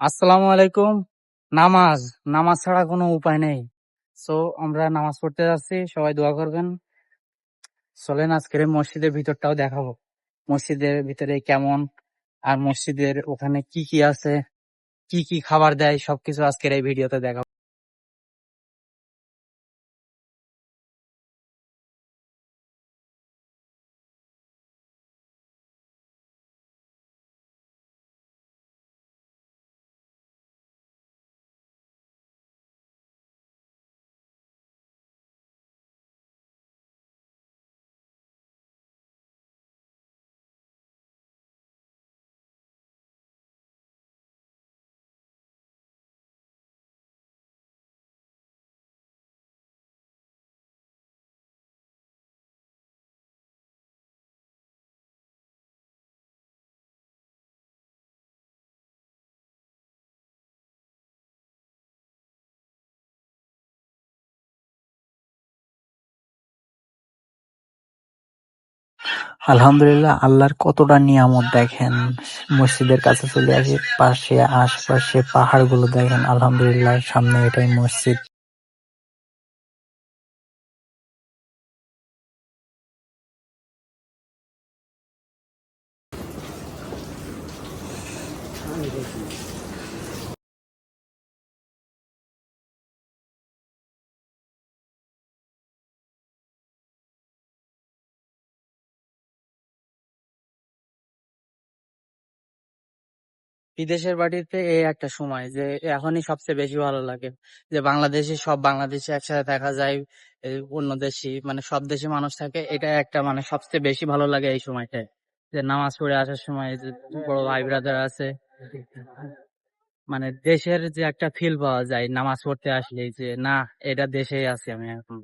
আসসালামু আলাইকুম। নামাজ নামাজ ছাড়া কোনো উপায় নেই। সো আমরা নামাজ পড়তে যাচ্ছি, সবাই দোয়া করবেন। চলেন আজকের মসজিদের ভিতরটাও দেখাবো। মসজিদের ভিতরে কেমন, আর মসজিদের ওখানে কি কি আছে, কি কি খাবার দেয়, সবকিছু আজকের এই ভিডিওতে দেখাবো। আলহামদুলিল্লাহ, আল্লাহর কতটা নিয়ামত দেখেন। মসজিদের কাছে চলে আসি, পাশে, আশপাশে পাহাড়গুলো দেখেন। আলহামদুলিল্লাহ, সামনে এটাই মসজিদ। বিদেশের বাড়িতে এই একটা সময় যে এখনই সবচেয়ে বেশি ভালো লাগে। যে বাংলাদেশে সব বাংলাদেশে একসাথে দেখা যায় অন্য দেশি মানে সব দেশে মানুষ থাকে, এটা একটা মানে সবচেয়ে বেশি ভালো লাগে এই সময়টায়। যে নামাজ পড়ে আসার সময় যে বড় ভাই ব্রাদার আছে মানে দেশের যে একটা ফিল পাওয়া যায় নামাজ পড়তে আসলে যে, না, এটা দেশেই আছি আমি এখন।